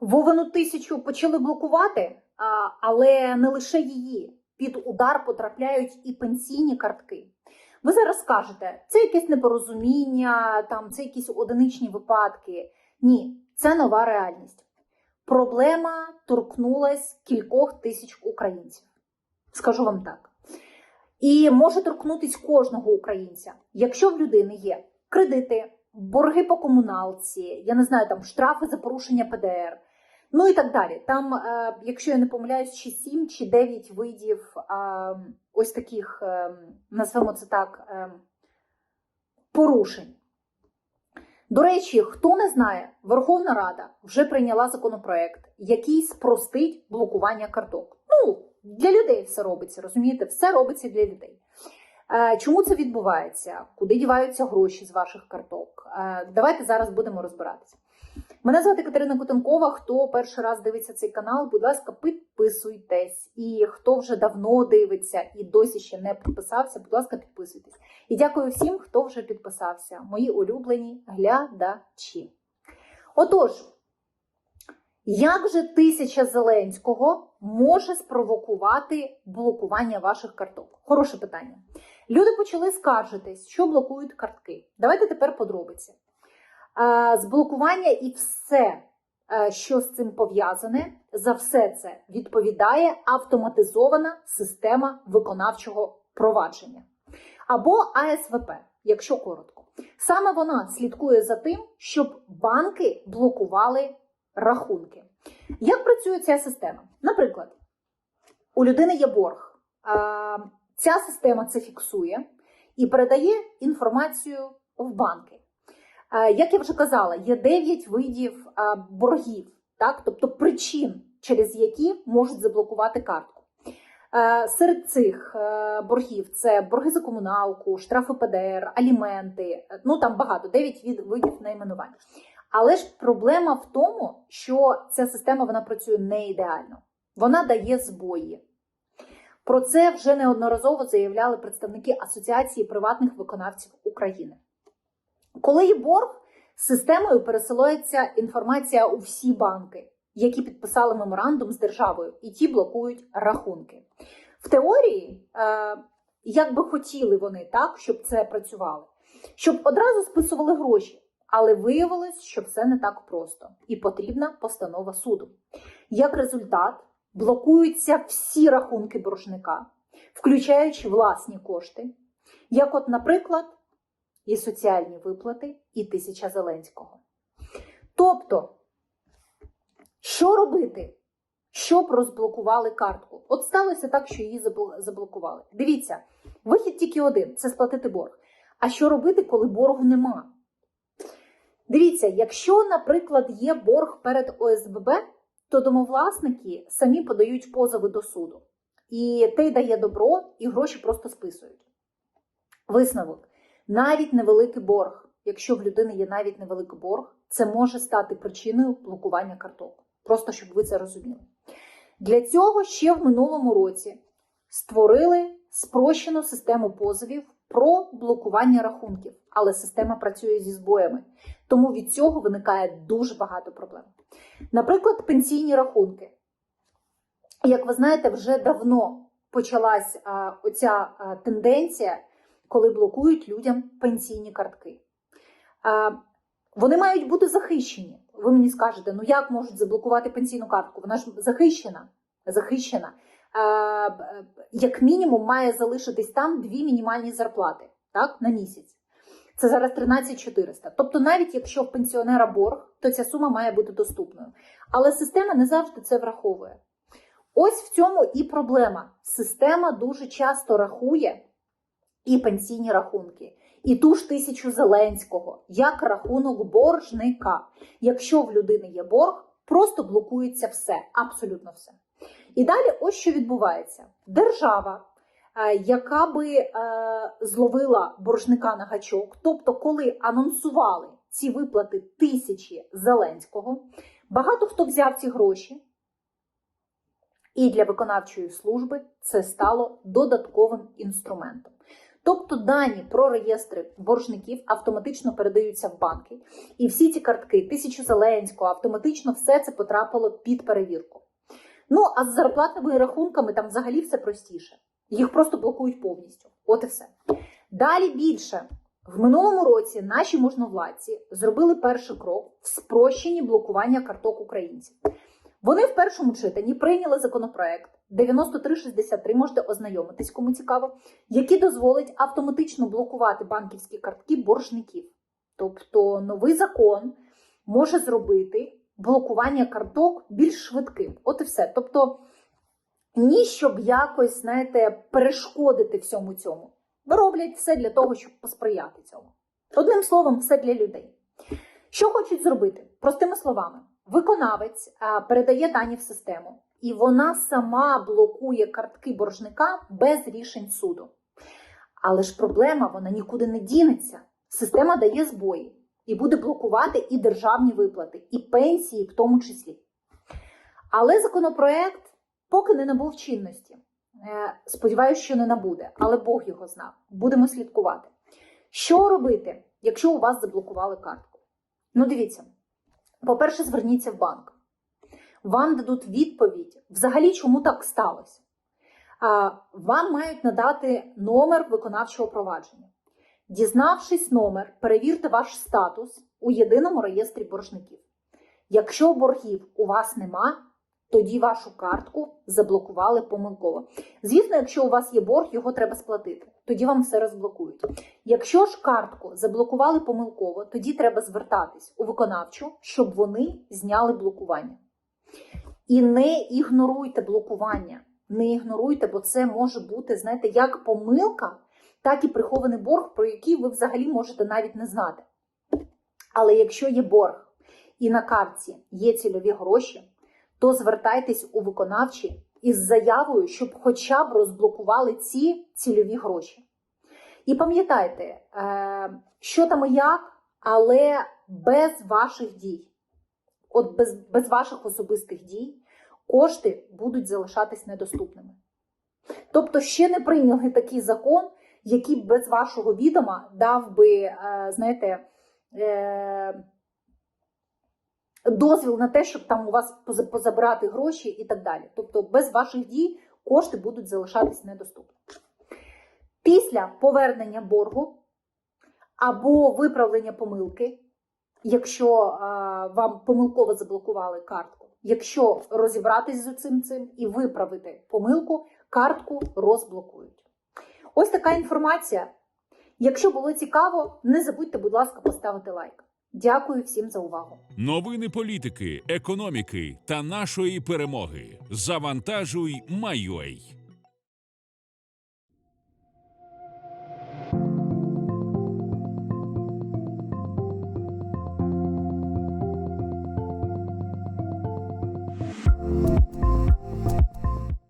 Вовину тисячу почали блокувати, але не лише її. Під удар потрапляють і пенсійні картки. Ви зараз скажете, це якесь непорозуміння, там це якісь одиничні випадки. Ні, це нова реальність. Проблема торкнулась кількох тисяч українців. Скажу вам так. І може торкнутись кожного українця, якщо в людини є кредити, борги по комуналці, я не знаю, там штрафи за порушення ПДР, ну і так далі. Там, е, якщо я не помиляюсь, чи 7 чи 9 видів е, ось таких, е, назвемо це так, порушень. До речі, хто не знає, Верховна Рада вже прийняла законопроект, який спростить блокування карток. Ну, для людей все робиться, розумієте? Все робиться для людей. Чому це відбувається? Куди діваються гроші з ваших карток? Давайте зараз будемо розбиратися. Мене звати Катерина Котенкова. Хто перший раз дивиться цей канал, будь ласка, підписуйтесь. І хто вже давно дивиться і досі ще не підписався, будь ласка, підписуйтесь. І дякую всім, хто вже підписався, мої улюблені глядачі. Отож, як же тисяча Зеленського може спровокувати блокування ваших карток? Хороше питання. Люди почали скаржитись, що блокують картки. Давайте тепер подробиці. Зблокування і все, е, що з цим пов'язане, за все це відповідає автоматизована система виконавчого провадження або АСВП, якщо коротко. Саме вона слідкує за тим, щоб банки блокували рахунки. Як працює ця система? Наприклад, у людини є борг. Ця система це фіксує і передає інформацію в банки. А, Як я вже казала, є 9 видів боргів, так? тобто причин, через які можуть заблокувати картку. Е, Серед цих е, боргів це борги за комуналку, штрафи ПДР, аліменти. е, Ну там багато, 9 видів найменувань. Але ж проблема в тому, що ця система вона працює не ідеально. Вона дає збої. Про це вже неодноразово заявляли представники Асоціації приватних виконавців України. Коли є борг, системою пересилається інформація у всі банки, які підписали меморандум з державою, і ті блокують рахунки. В теорії, е, як би хотіли вони так, щоб це працювало, щоб одразу списували гроші. Але виявилось, що все не так просто, і потрібна постанова суду. Як результат, блокуються всі рахунки боржника, включаючи власні кошти, як, от, наприклад, і соціальні виплати, і тисяча Зеленського. Тобто, що робити, щоб розблокували картку? От сталося так, що її заблокували. Дивіться, вихід тільки один це сплатити борг. А що робити, коли боргу нема? Дивіться, якщо, наприклад, є борг перед ОСББ, то домовласники самі подають позови до суду. І той дає добро, і гроші просто списують. Висновок: навіть невеликий борг, якщо в людини є навіть невеликий борг, це може стати причиною блокування карток. Просто щоб ви це розуміли. Для цього ще в минулому році створили спрощену систему позовів про блокування рахунків, але система працює зі збоями. Тому від цього виникає дуже багато проблем. Наприклад, пенсійні рахунки. Як ви знаєте, вже давно почалась оця тенденція, коли блокують людям пенсійні картки. Вони мають бути захищені. Ви мені скажете, ну як можуть заблокувати пенсійну картку? Вона ж захищена. захищена. Як мінімум має залишитись там дві мінімальні зарплати так, на місяць. Це зараз 13 400. Тобто, навіть якщо в пенсіонера борг, то ця сума має бути доступною. Але система не завжди це враховує. Ось в цьому і проблема. Система дуже часто рахує і пенсійні рахунки, і ту ж тисячу Зеленського як рахунок боржника. Якщо в людини є борг, просто блокується все, абсолютно все. І далі ось що відбувається: держава е, яка би е, зловила боржника на гачок. Тобто, коли анонсували ці виплати тисячі Зеленського, багато хто взяв ці гроші, і для виконавчої служби це стало додатковим інструментом. Тобто дані про реєстри боржників автоматично передаються в банки, і всі ці картки, тисячу Зеленського, автоматично все це потрапило під перевірку. Ну а з зарплатними рахунками там взагалі все простіше. Їх просто блокують повністю. От і все. Далі більше. В минулому році наші можновладці зробили перший крок в спрощенні блокування карток українців. Вони в першому читанні прийняли законопроект 9363, можете ознайомитись, кому цікаво, який дозволить автоматично блокувати банківські картки боржників. Тобто новий закон може зробити блокування карток більш швидким. От і все. Тобто, ні, щоб якось, знаєте, перешкодити всьому цьому. Роблять все для того, щоб посприяти цьому. Одним словом, все для людей. Що хочуть зробити? Простими словами, виконавець передає дані в систему, і вона сама блокує картки боржника без рішень суду. Але ж проблема вона нікуди не дінеться. Система дає збої і буде блокувати і державні виплати, і пенсії в тому числі. Але законопроект поки не набув чинності. Е, Сподіваюся, що не набуде, але Бог його знав. Будемо слідкувати. Що робити, якщо у вас заблокували картку? Ну, дивіться, по-перше, зверніться в банк. Вам дадуть відповідь, взагалі, чому так сталося. Вам мають надати номер виконавчого провадження. Дізнавшись номер, перевірте ваш статус у єдиному реєстрі боржників. Якщо боргів у вас нема, тоді вашу картку заблокували помилково. Звісно, якщо у вас є борг, його треба сплатити. Тоді вам все розблокують. Якщо ж картку заблокували помилково, тоді треба звертатись у виконавчу, щоб вони зняли блокування. І не ігноруйте блокування. Не ігноруйте, бо це може бути, знаєте, як помилка, так і прихований борг, про який ви взагалі можете навіть не знати. Але якщо є борг і на картці є цільові гроші, то звертайтесь у виконавчі із заявою, щоб хоча б розблокували ці цільові гроші. І пам'ятайте, е, що там і як, але без ваших дій, от без, без ваших особистих дій, кошти будуть залишатись недоступними. Тобто ще не прийняли такий закон, який без вашого відома дав би, е, знаєте, е, дозвіл на те, щоб там у вас поза- позабирати гроші і так далі. Тобто без ваших дій кошти будуть залишатись недоступні. Після повернення боргу або виправлення помилки, якщо е, вам помилково заблокували картку, якщо розібратись з цим цим і виправити помилку, картку розблокують. Ось така інформація. Якщо було цікаво, не забудьте, будь ласка, поставити лайк. Дякую всім за увагу. Новини політики, економіки та нашої перемоги. Завантажуй, Майой.